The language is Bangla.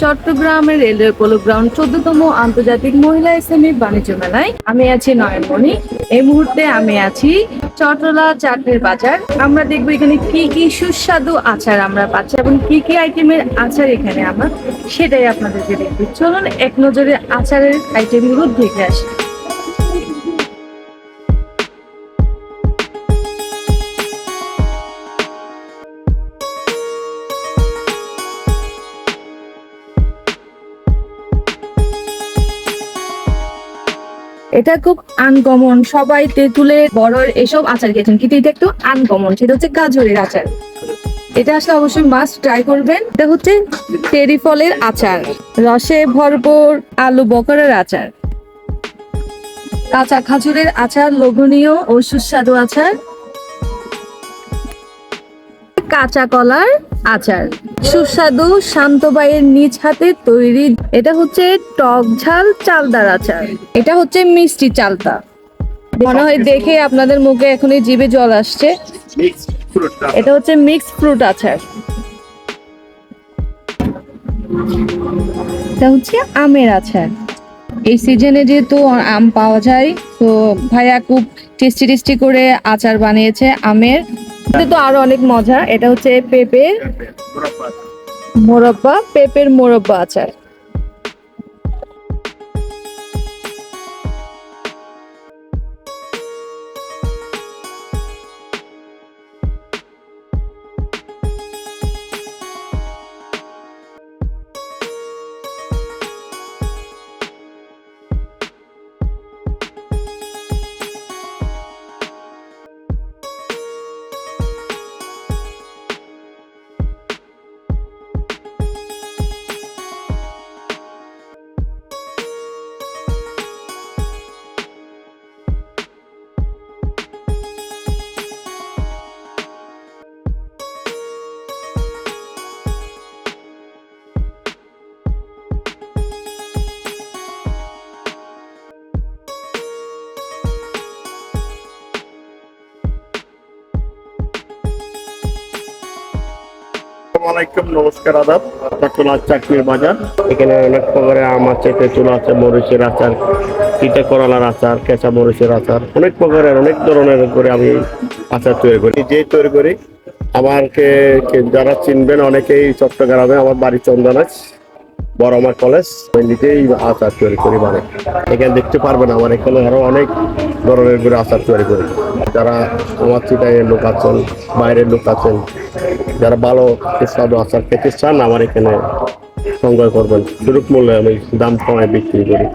চট্টগ্রামের রেলওয়ে পোলো গ্রাউন্ড চোদ্দতম আন্তর্জাতিক মহিলা এসএমই বাণিজ্য মেলায়। আমি আছি নয়নমণি। এই মুহূর্তে আমি আছি চটলা চাটের বাজার। আমরা দেখব এখানে কি কি সুস্বাদু আচার আমরা পাচ্ছি এবং কি কি আইটেমের আচার এখানে আমরা সেটাই আপনাদেরকে দেখব। চলুন এক নজরে আচারের আইটেমগুলো দেখে আসি। এটা খুব আনকমন সবাই তেঁতুলের বড় এসব আচার খেয়েছেন। কিন্তু এটা একটু আনকমন সেটা হচ্ছে গাজরের আচার। এটা আসলে অবশ্যই মাস্ট ট্রাই করবেন। এটা হচ্ছে চেরি ফলের আচার। রসে ভরপুর আলু বকরের আচার। কাঁচা খাজুরের আচার, লোভনীয় ও সুস্বাদু আচার। কাঁচা কলার আচার। সুস্বাদু শান্তবাইয়ের নিজ হাতে তৈরি এটা হচ্ছে টক ঝাল চালদার আচার। এটা হচ্ছে মিষ্টি চালতা মনে হয় দেখে আপনাদের মুখে এখনই জিভে জল আসছে। এটা হচ্ছে মিক্স ফ্রুট আচার। এটা হচ্ছে আমের আচার। এই সিজনে যেহেতু আম পাওয়া যায়, তো ভাইয়া খুব টেস্টি টেস্টি করে আচার বানিয়েছে আমের। এটা তো আরও অনেক মজা। এটা হচ্ছে পেঁপে মোরব্বা পেঁপের মোরব্বা আচার। আসসালামাইকুম নমস্কার আদাব। চট্টগ্রাম চাকরির বাজার। এখানে অনেক প্রকারের আম আছে, তেঁতুল আছে, মরিচের আচার পিঠে করলার আচার, কেঁচা মরিচের আচার, অনেক প্রকারের, অনেক ধরনের করে আমি আচার তৈরি করি। যে তৈরি করি। আমাকে যারা চিনবেন, অনেকেই চট্টগ্রামে, আমার বাড়ি চন্দনাচ বড় আমার কলেজ নিজেই আচার তৈরি করি মানে এখানে দেখতে পারবেন আমার এখানে আরও অনেক ধরনের করে আচার তৈরি করি। যারা আমার চিটাইয়ের লোক আছেন, বাইরের লোক আছেন, যারা ভালো সুস্বাদু আচার খেতে চান, আমার এখানে সংগ্রহ করবেন। সুরূপ মূল্যে আমি দাম কমায় বিক্রি করি।